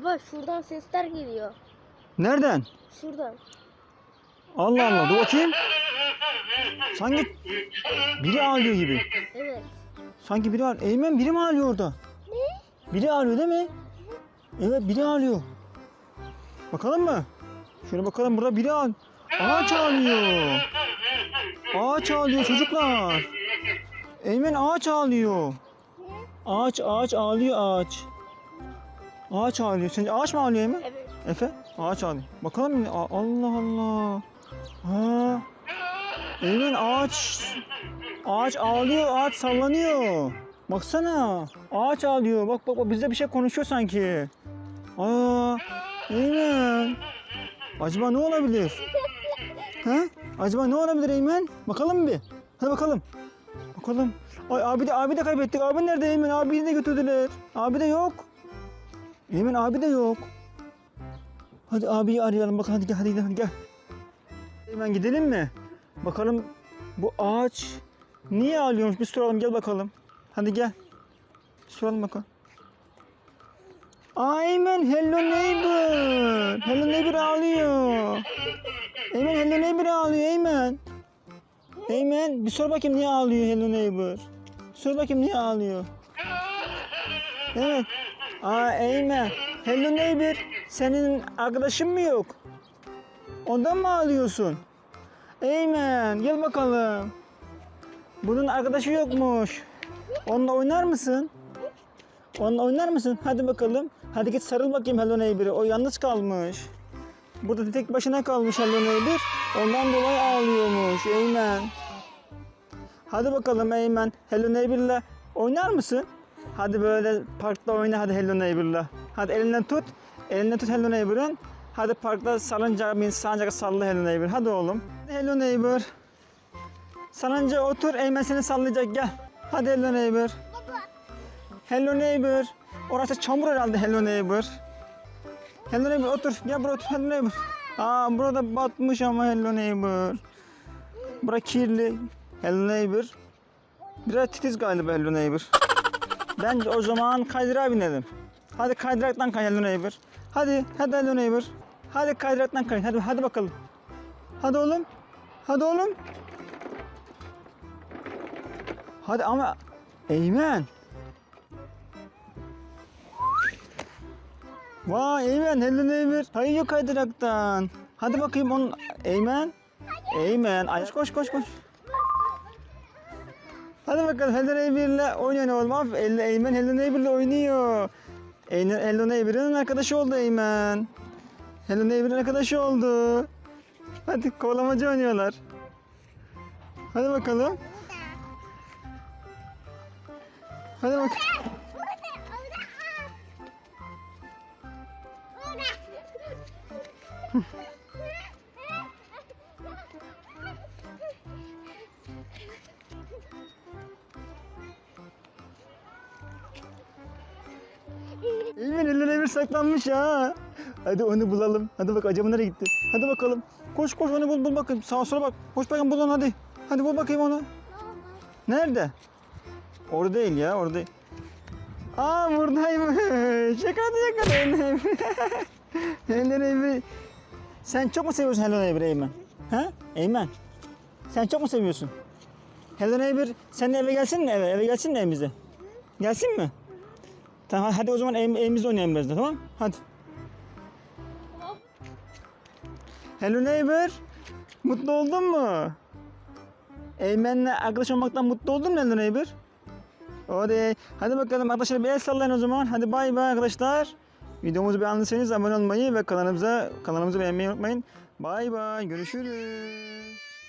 Baba şuradan sesler geliyor. Nereden? Şuradan. Allah Allah dur bakayım. Sanki biri ağlıyor gibi. Evet. Sanki biri ağlıyor. Eymen biri mi ağlıyor orada? Ne? Biri ağlıyor değil mi? Evet biri ağlıyor. Bakalım mı? Şöyle bakalım burada biri ağlıyor. Ağaç ağlıyor. Ağaç ağlıyor çocuklar. Eymen ağaç ağlıyor. Ağaç ağaç ağlıyor ağaç. Ağaç ağlıyor. Sence ağaç mı ağlıyor Eymen? Evet. Efe ağaç ağlıyor. Bakalım mı? Allah Allah. Ha. Eymen ağaç ağaç ağlıyor, ağaç sallanıyor. Baksana. Ağaç ağlıyor. Bak bak bak bizde bir şey konuşuyor sanki. Aa. Eymen. Acaba ne olabilir? Ha? Acaba ne olabilir Eymen? Bakalım bir? Hadi bakalım. Bakalım. Ay abi de abi de kaybettik. Abi nerede Eymen? Abiyi de götürdüler. Abi de yok. Eymen abi de yok. Hadi abiyi arayalım bakalım hadi gel hadi gidelim hadi gel. Hemen gidelim mi? Bakalım bu ağaç niye ağlıyormuş bir soralım gel bakalım. Hadi gel. Soralım bakalım. Aymen hello neighbor. Hello neighbor ağlıyor. Eymen hello neighbor ağlıyor Eymen. Eymen bir sor bakayım niye ağlıyor hello neighbor. Sor bakayım niye ağlıyor. Evet. Aa Eymen. Hello neighbor. Senin arkadaşın mı yok? Ondan mı ağlıyorsun? Eymen gel bakalım. Bunun arkadaşı yokmuş. Onunla oynar mısın? Onunla oynar mısın? Hadi bakalım. Hadi git sarıl bakayım Hello Neighbor'e. O yalnız kalmış. Burada tek başına kalmış Hello Neighbor. Ondan dolayı ağlıyormuş Eymen. Hadi bakalım Eymen. Hello Neighbor'la oynar mısın? Hadi böyle parkta oyna hadi Hello Neighbor'la. Hadi elinden tut. Elinden tut Hello Neighbor'ın. Hadi parkta salınca bin sancak salla Hello Neighbor. Hadi oğlum. Hello Neighbor. Salınca otur Eymen seni sallayacak gel. Hadi Hello Neighbor. Hello Neighbor. Orası çamur herhalde Hello Neighbor. Hello Neighbor otur. Gel buraya otur Hello Neighbor. Aa burada batmış ama Hello Neighbor. Bura kirli. Hello Neighbor. Biraz titiz galiba Hello Neighbor. Bence o zaman kaydırağa binelim. Hadi kaydıraktan kay Hello Neighbor. Hadi, hadi Hello Neighbor. Hadi kaydıraktan kay. Hadi, hadi bakalım. Hadi oğlum. Hadi oğlum. Hadi ama Eymen. Vay Eymen Hello Neighbor. Kayıyor kaydıraktan. Hadi bakayım onun Eymen. Eymen. Ay, koş koş koş. Hadi bakalım Hello Neighbor'la oynuyor oğlum. Aferin Eymen Hello Neighbor'la oynuyor. Hello Neighbor'ın arkadaşı oldu Eymen. Hello Neighbor'ın arkadaşı oldu. Hadi kovalamaca oynuyorlar. Hadi bakalım. Hadi bak. Eymen Hello Neighbor saklanmış ha. Hadi onu bulalım. Hadi bak acaba nereye gitti? Hadi bakalım. Koş koş onu bul bul bakayım. Sağa sola bak. Koş bakayım bul onu hadi. Hadi bul bakayım onu. Nerede? Orada değil ya orada değil. Aa buradaymış. Yakaladı yakaladı. Hello Neighbor. Sen çok mu seviyorsun Hello Neighbor Eymen? Ha? Eymen. Sen çok mu seviyorsun? Hello Neighbor sen de eve gelsin mi eve? Eve gelsin mi evimize? Gelsin mi? Tamam hadi o zaman ev, evimizde oynayalım biraz da tamam? Hadi. Hello neighbor. Mutlu oldun mu? Eymen'le arkadaş olmaktan mutlu oldun mu Hello neighbor? Hadi, hadi bakalım arkadaşlar bir el sallayın o zaman. Hadi bay bay arkadaşlar. Videomuzu beğendiyseniz abone olmayı ve kanalımıza kanalımızı beğenmeyi unutmayın. Bay bay görüşürüz.